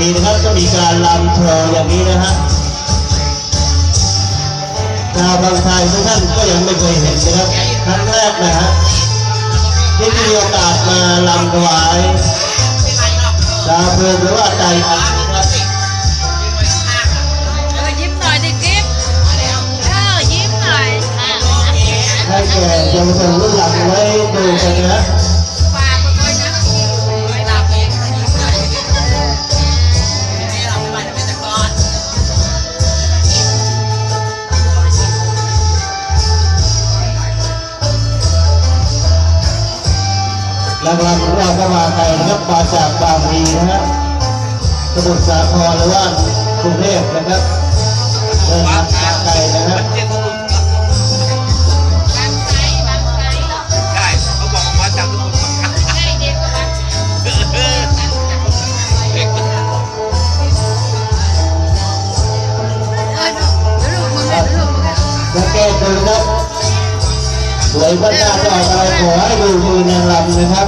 ทีนะครับก็มีการลำโชว์อย่างนี้นะฮะชาวบางไทยทุกท่านก็ยังไม่เคยเห็นนะครับครั้งแรกนะฮะที่มีโอกาสมาลำถวายชาวเพลินหรือว่าใจอันนะครับเออยิ้มหน่อยดิกิ๊บเออยิ้มหน่อยให้แก่เยาวชนรุ่นหลังไว้ดูกันนะ รางวัลของเราก็มาไกลนะครับมาจากบางพีนะฮะสมุทรสาครหรือว่ากรุงเทพนะครับเดินทางมาไกลนะครับบางไซบางไซใช่เขาบอกว่าจากทุกคนให้เด็กกับบางไซเด็ เออเดี๋ยวลูกมึงเดี๋ยพระเจ้านหน้าจะออกอะไรขอให้ดูมือนางรำนะครับ